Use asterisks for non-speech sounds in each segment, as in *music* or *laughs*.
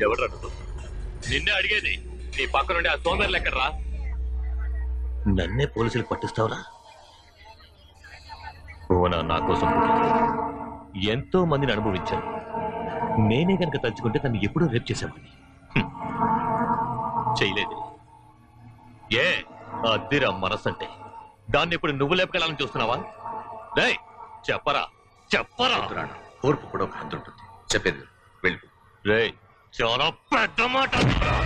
ఎవడ్రా నువ్వు నిన్నే అడిగేది. నీ పక్క నుండి ఆ సోదరులు ఎక్కడరా నన్నే పోలీసులకు పట్టిస్తావురా? ఓనా నా కోసం. ఎంతో మందిని అనుభవించాను. నేనే కనుక తలుచుకుంటే తను ఎప్పుడూ రేపు చేసేవాడిని. హ్మ్. చేయలేదు. ఏ అద్దిరా మనసంటే. దాన్ని ఇప్పుడు నువ్వు లేపకెళ్ళాలని చూస్తున్నావా? రే చెప్పరా చెప్పరా. ఓర్పు కూడా ఒక ఉంటుంది చెప్పేది వెళ్ళి రే చాలా పెద్ద మాట అన్నావురా.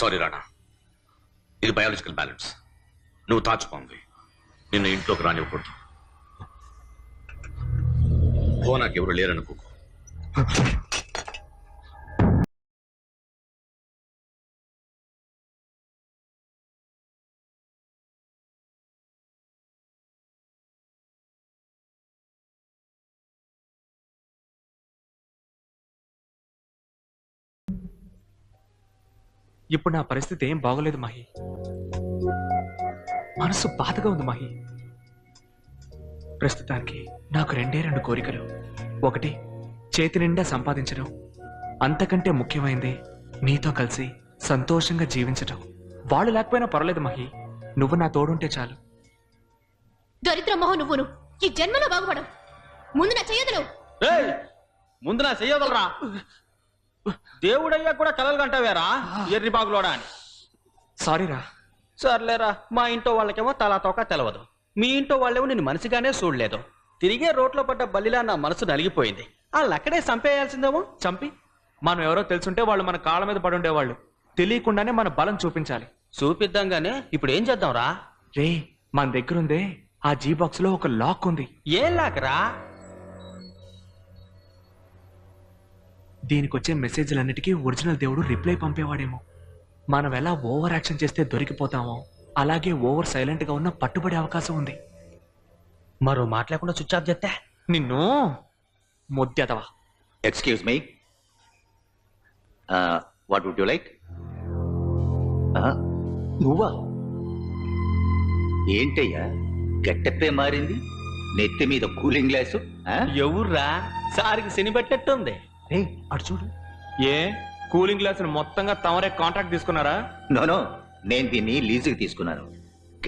సారీ రాణా ఇది బయాలజికల్ బ్యాలెన్స్ నువ్వు తాచుకోంది నిన్ను ఇంట్లోకి రానివ్వకూడదు. ఓ నాకు ఎవరు ఇప్పుడు నా పరిస్థితి ఏం బాగోలేదు మహి. మనసు బాధగా ఉంది మహి. ప్రస్తుతానికి నాకు రెండే రెండు కోరికలు. ఒకటి చేతి నిండా సంపాదించడం. అంతకంటే ముఖ్యమైనది నీతో కలిసి సంతోషంగా జీవించడం వాళ్ళు లేకపోయినా పర్వాలేదు మహి. నువ్వు నా తోడుంటే చాలు. దరిద్ర మొహం నువ్వును. ఈ జన్మలో బాగుపడవు. ముందు నా చెయ్యదులు ఏయ్! ముందు నా దేవుడయ్యా కూడా కలలు కంటావేరా? ఎర్రి బాగులోడా అని. సారీరా. సర్లేరా మా ఇంట్లో వాళ్ళకేమో తలా తోక తెలవదు. మీ ఇంట్లో వాళ్ళేమో నేను మనిషిగానే చూడలేదు. తిరిగే రోడ్లో పడ్డ బల్లిలా నా మనసు నలిగిపోయింది. వాళ్ళు అక్కడే చంపేయాల్సిందేమో? చంపి. మనం ఎవరో తెలుసుంటే వాళ్ళు మన కాళ్ళ మీద పడి ఉండేవాళ్ళు. తెలియకుండానే మన బలం చూపించాలి. చూపిద్దాంగానే ఇప్పుడు ఏం చేద్దాంరా? రే మన దగ్గరుందే ఆ జీ బాక్స్లో ఒక లాక్ ఉంది. ఏం లాకరా? దీనికి వచ్చే మెసేజ్లన్నిటికీ ఒరిజినల్ దేవుడు రిప్లై పంపేవాడేమో. మనం ఎలా ఓవర్ యాక్షన్ చేస్తే దొరికిపోతామో అలాగే ఓవర్ సైలెంట్గా ఉన్న పట్టుబడే అవకాశం ఉంది. మరో మాట లేకుండా స్విచ్ ఆఫ్ చేస్తే నిన్ను ముద్దెదవా? Excuse me what would you like నువ్వా? ఏంటయ్యా? గట్టెప్పే మారింది? నెత్తి మీద కూలింగ్ గ్లాసు ఎవర్రా? సారికి శని పెట్టేట్టుంది రే అటు చూడు. ఏ? కూలింగ్ గ్లాస్ మొత్తంగా తమరే కాంట్రాక్ట్ తీసుకున్నారా? నోనో నేను దీన్ని లీజుకి తీసుకున్నాను.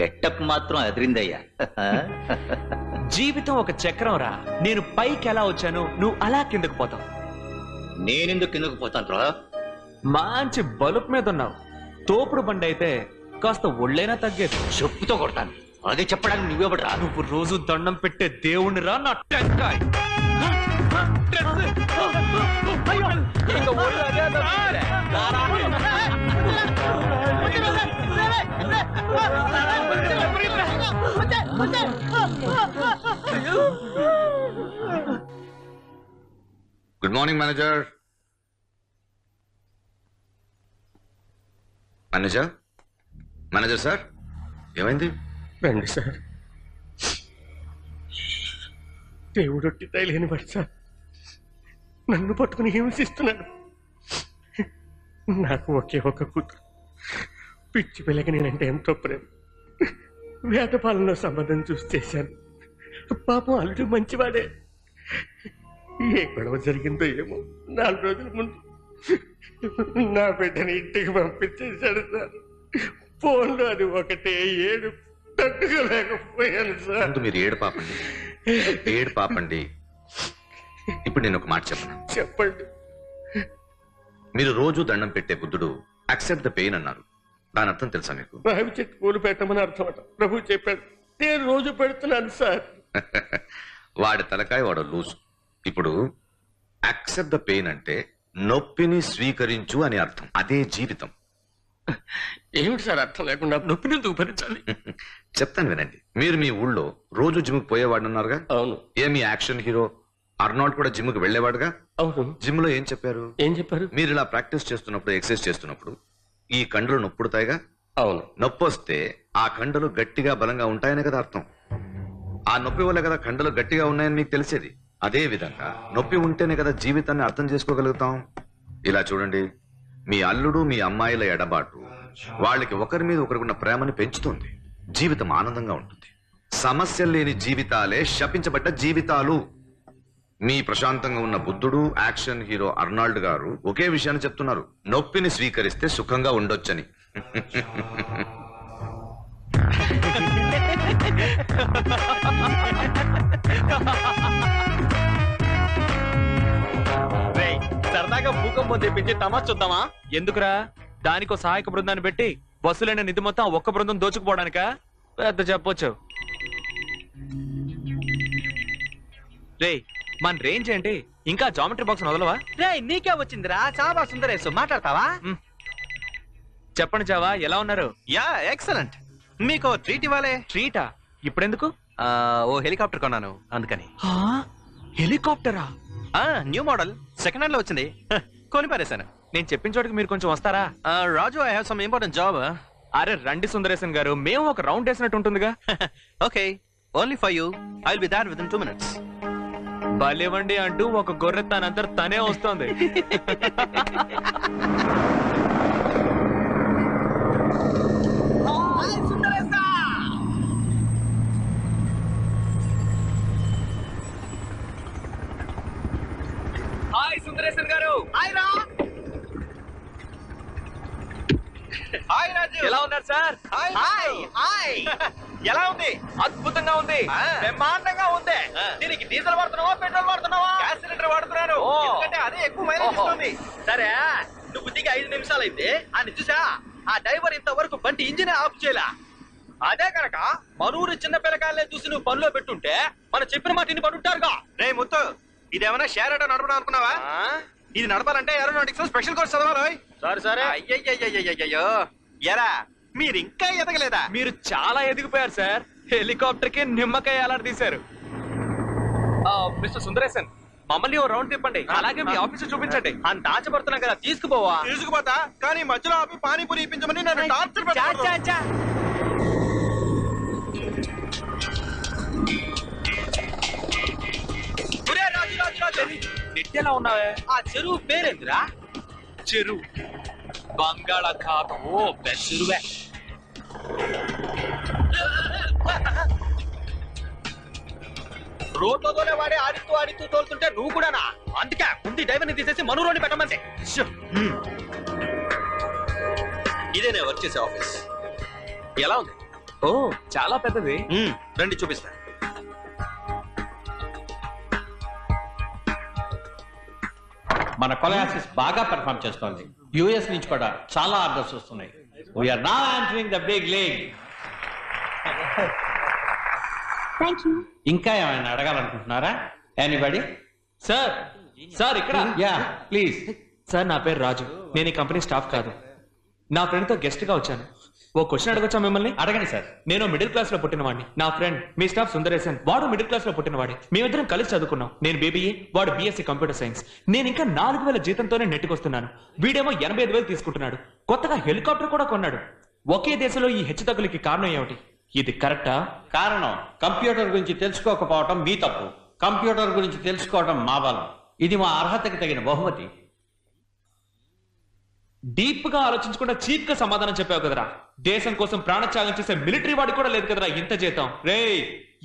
గెట్టప్ మాత్రం అదిరిందయ్యా. *laughs* జీవితం ఒక చక్రం రా. నేను పైకి ఎలా వచ్చాను నువ్వు అలా కిందకు పోతావు. నేనెందుకు కిందకు పోతాను రా మంచి బలుపు మీద ఉన్నావు. తోపుడు బండి అయితే కాస్త ఒళ్ళైనా తగ్గేది. చెప్పుతో కొడతాను. అదే చెప్పడానికి నువ్వెవడరా నువ్వు రోజు దండం పెట్టే దేవుణ్ణి రా నా టెంకాయ్. Good morning manager manager manager sir ఏమైంది? రండి సార్ దేవుడొట్టి తైలేని వాడు సార్ నన్ను పట్టుకుని హింసిస్తున్నాడు. నాకు ఒకే ఒక కూతురు. పిచ్చి పిల్లకి నేనంటే ఎంతో ప్రేమ. వేటపాలనలో సంబంధం చూసి చేశాను. పాపం అల్లుడు మంచివాడే. ఏ గొడవ జరిగిందో ఏమో నాలుగు రోజుల ముందు నా బిడ్డని ఇంటికి పంపించేశాడు సార్. ఫోన్లో అది ఒకటే ఏడు తట్టుకోలేకపోయాను సార్. మీరు ఏడు పాపండి. ఏడు పాపండి. ఇప్పుడు నేను ఒక మాట చెప్పను? చెప్పండి. మీరు రోజు దండం పెట్టే బుద్ధుడు అక్సెప్ట్ ద పెయిన్ అన్నారు. దాని అర్థం తెలుసా మీకు? రావి చెట్టు పూలు పెట్టమని అర్థం అట ప్రభు చెప్పాడు నేను రోజు పెడుతున్నాను సార్. *laughs* వాడి తలకాయ వాడు లూజు. ఇప్పుడు అక్సెప్ట్ ద పెయిన్ అంటే నొప్పిని స్వీకరించు అని అర్థం. అదే జీవితం. ఏమిటి సార్ అర్థం లేకుండా నొప్పిని ఎందుకు భరించాలి? *laughs* చెప్తాను వినండి. మీరు మీ ఊళ్ళో రోజు జిమ్కి పోయేవాడు అన్నారుగా అవును. ఏ మీ యాక్షన్ హీరో? అర్నాల్డ్ కూడా జిమ్కి వెళ్ళేవాడుగా? అవును. జిమ్లో ఏం చెప్పారు? ఏం చెప్పారు? మీరు ఇలా ప్రాక్టీస్ చేస్తున్నప్పుడు ఎక్సర్సైజ్ చేస్తున్నప్పుడు ఈ కండలు నొప్పుడుతాయిగా? అవును. నొప్పి వస్తే ఆ కండలు గట్టిగా బలంగా ఉంటాయనే కదా అర్థం. ఆ నొప్పి వల్ల కదా కండలు గట్టిగా ఉన్నాయని మీకు తెలిసేది. అదే విధంగా నొప్పి ఉంటేనే కదా జీవితాన్ని అర్థం చేసుకోగలుగుతాం. ఇలా చూడండి. మీ అల్లుడు మీ అమ్మాయిల ఎడబాటు వాళ్ళకి ఒకరి మీద ఒకరికున్న ప్రేమని పెంచుతుంది. జీవితం ఆనందంగా ఉంటుంది. సమస్యలు లేని జీవితాలే శపించబడ్డ జీవితాలు. మీ ప్రశాంతంగా ఉన్న బుద్ధుడు యాక్షన్ హీరో అర్నాల్డ్ గారు ఒకే విషయాన్ని చెప్తున్నారు. నొప్పిని స్వీకరిస్తే సుఖంగా ఉండొచ్చని. రేయ్, సరదాగా భూకంపం తెప్పించి తమాషా చూద్దామా? ఎందుకురా? దానికో సహాయక బృందాన్ని పెట్టి బస్సులైన నిధి మొత్తం ఆ ఒక్క బృందం దోచుకుపోవడానికా? పెద్ద చెప్పొచ్చు. రే మన రేంజ్ ఏంటి? ఇంకా జామెట్రీ బాక్స్ వదలవా? రే నీకే వచ్చిందిరా. చాలా సుందరేశ్ మాట్లాడతావా? చెప్పండి చావా ఎలా ఉన్నారు? Yeah excellent. మీకు ట్రీట్ ఇవ్వాలే? ట్రీటా ఇప్పుడెందుకు? ఆ, ఓ హెలికాప్టర్ కొన్నాను అందుకని. హెలికాప్టరా? ఆ న్యూ మోడల్. సెకండ్ హ్యాండ్లో వచ్చింది. కొని పారేశాను నేను చెప్పిన చోటికి మీరు కొంచెం వస్తారా? Raju I have some important job అరే రండి సుందరేశన్ గారు. మేము ఒక రౌండ్ వేసినట్టు ఉంటుందిగా. Okay only for you I will be that with in two minutes భలేవండి అంటూ ఒక గొర్రె తనంతట తనే వస్తోంది *laughs* హాయ్ సుందరేశన్ గారు హాయ్ రా హాయ్ రాజు ఎలా ఉన్నారు సార్. హాయ్ హాయ్ *laughs* ఎలా ఉంది? అద్భుతంగా ఉంది. బ్రహ్మాండంగా ఉంది. దీనికి డీజిల్ వాడుతున్నావా పెట్రోల్ వాడుతున్నావా? గ్యాస్ సిలిండర్ వాడుతున్నాను. ఓ. ఎందుకంటే అదే ఎక్కువ మైలేజ్. ఇస్తుంది. సరే నువ్వు దిగి ఐదు నిమిషాలు అయితే అని చూసా? ఆ డ్రైవర్ ఇంతవరకు బండి ఇంజిన్ ఆఫ్ చేయలా. అదే కనుక మనూరు చిన్న పిల్లకాయలే చూసి నువ్వు పనిలో పెట్టుంటే మనం చెప్పిన మాట ఇన్ని పడుంటారుగా. రే ముత్తు ఇదేమన్నా షేర్ ఆటో నడపడం అనుకున్నావా? ఇది నడపాలంటే ఏరోనాటిక్స్ స్పెషల్ కోర్స్ చదవాలి సరే సరే. అయ్యయ్యయ్యయ్యో ఎరా మీరు ఇంకా ఎదగలేదా? మీరు చాలా ఎదిగిపోయారు సార్. హెలికాప్టర్కి నిమ్మకాయ అలా తీశారు. మిస్టర్ సుందరేశన్ మమ్మల్ని ఓ రౌండ్ తిప్పండి. అలాగే మీ ఆఫీస్ చూపించండి. అంత ఆశపడుతున్నాం కదా తీసుకుపోవా? తీసుకుపోతా కానీ మధ్యలో ఆపి పానీపూరి ఇప్పించమని నన్ను టార్చర్ నెట్ ఎలా ఉన్నావే? ఆ చెరువు పేరేందిరా? చెరువు. బంగాళాఖాతం ఓ బెసరువే రోడ్లతోనే వాడే ఆడిస్తూ ఆడిస్తూ తోలుతుంటే నువ్వు కూడానా అందుకే ముందు డ్రైవర్ని తీసేసి మనూరోని. హ్మ్. ఇదే నేను వర్క్ చేసే ఆఫీస్ ఎలా ఉంది ఓ చాలా పెద్దది రండి చూపిస్తా మన కొలయాసిస్ బాగా పెర్ఫామ్ చేస్తోంది. యుఎస్ నుంచి కూడా చాలా ఆర్డర్స్ వస్తున్నాయి. వీఆర్ నా ఆన్సరింగ్ ద బిగ్ లీగ్ ఇంకా ఏమైనా అడగాలనుకుంటున్నారా? ఎనీబడి సార్ సార్ ఇక్కడ. యా ప్లీజ్ సార్ నా పేరు రాజు. నేను ఈ కంపెనీ స్టాఫ్ కాదు. నా ఫ్రెండ్తో గెస్ట్గా వచ్చాను. ఓ క్వశ్చన్ అడగొచ్చా మిమ్మల్ని? అడగండి సార్. నేను మిడిల్ క్లాస్లో పుట్టినవాడిని. నా ఫ్రెండ్ మీ స్టాఫ్ సుందరేశన్. వాడు మిడిల్ క్లాస్లో పుట్టినవాడే. మేమిద్దరం కలిసి చదువుకున్నాం. నేను బీబీఏ వాడు బీఎస్సీ కంప్యూటర్ సైన్స్ నేను ఇంకా నాలుగు వేల జీతంతోనే నెట్టుకొస్తున్నాను. వీడేమో ఎనభై ఐదు వేలు తీసుకుంటున్నాడు. కొత్తగా హెలికాప్టర్ కూడా కొన్నాడు. ఒకే దేశంలో ఈ హెచ్చుతగ్గులకి కారణం ఏమిటి? ఇది కరెక్టా కారణం కంప్యూటర్ గురించి తెలుసుకోకపోవటం మీ తప్పు. కంప్యూటర్ గురించి తెలుసుకోవటం మా బలం. ఇది మా అర్హతకి తగిన బహుమతి. డీప్గా ఆలోచించకుండా చీప్గా సమాధానం చెప్పావు కదరా. దేశం కోసం ప్రాణత్యాగం చేసే మిలిటరీ వాడికి కూడా లేదు కదరా ఇంత జీతం. రేయ్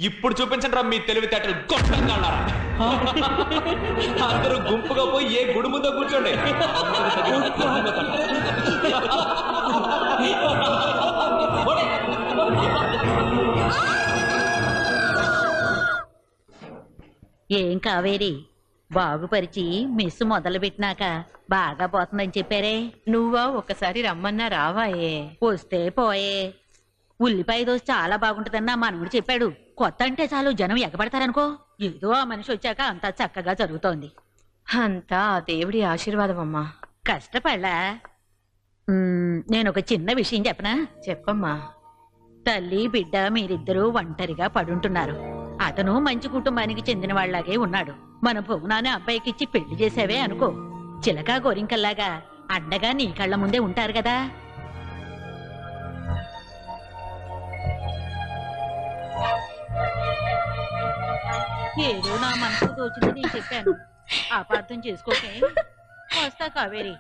ఇప్పుడు చూపించండి రా మీ తెలివితేటలు గొప్పంగా అందరూ గుంపుగా పోయి ఏ గుడి ముందో కూర్చోండి. ఏం కావేరి? బాగుపరిచి మిస్ మొదలు పెట్టినాక బాగా పోతుందని చెప్పారే. నువ్వా? ఒకసారి రమ్మన్నా రావాయే. వస్తే పోయే. ఉల్లిపాయ దోశ చాలా బాగుంటుందని నా మనవుడు చెప్పాడు. కొత్త అంటే చాలు జనం ఎగబడతారనుకో. ఏదో ఆ మనిషి వచ్చాక అంతా చక్కగా జరుగుతోంది. అంతా ఆ దేవుడి ఆశీర్వాదం అమ్మా కష్టపడలా. మ్మ్, నేను ఒక చిన్న విషయం చెప్పనా? చెప్పమ్మా. తల్లి బిడ్డ మీరిద్దరూ ఒంటరిగా పడుంటున్నారు. అతను మంచి కుటుంబానికి చెందిన వాళ్ళలాగే ఉన్నాడు. మన భువనాన్ని అబ్బాయికిచ్చి పెళ్ళి చేసావే అనుకో. చిలక గోరింకల్లాగా అండగా నీ కళ్ళ ముందే ఉంటారు కదా. ఏదో నా మనసు తోచింది నేను చెప్పాను. అపార్థం చేసుకోకే. వస్తా కావేరి.